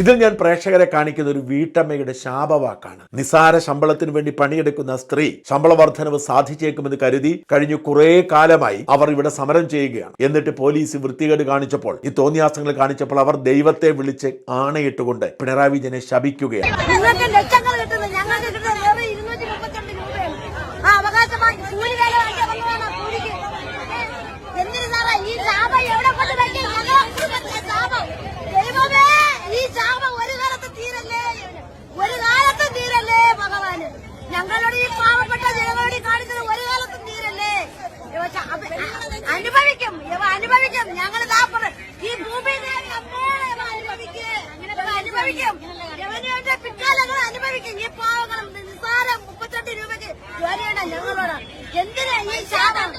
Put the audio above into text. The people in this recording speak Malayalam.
ഇതിൽ ഞാൻ പ്രേക്ഷകരെ കാണിക്കുന്ന ഒരു വീട്ടമ്മയുടെ ശാപവാക്കാണ്. നിസാര ശമ്പളത്തിന് വേണ്ടി പണിയെടുക്കുന്ന സ്ത്രീ ശമ്പള വർധനവ് സാധിച്ചേക്കുമെന്ന് കരുതി കഴിഞ്ഞു കുറേ കാലമായി അവർ ഇവിടെ സമരം ചെയ്യുകയാണ്. എന്നിട്ട് പോലീസ് വൃത്തികേട് കാണിച്ചപ്പോൾ ഈ തോന്നിയാസങ്ങൾ കാണിച്ചപ്പോൾ അവർ ദൈവത്തെ വിളിച്ച് ആണയിട്ടുകൊണ്ട് പിണറായി വിജയനെ ശപിക്കുകയാണ്. അനുഭവിക്കും. ഇവ അനുഭവിക്കും. ഞങ്ങൾ ഈ അമ്മേടെ അനുഭവിക്കും. യവനുവേണ്ട പിക്കാലങ്ങൾ അനുഭവിക്കും. ഈ പാവങ്ങളും നിസ്സാരം മുപ്പത്തെട്ട് രൂപയ്ക്ക് ജോലിയാണ് ഞങ്ങളോട്. എന്തിനാ ഈ ശാപം?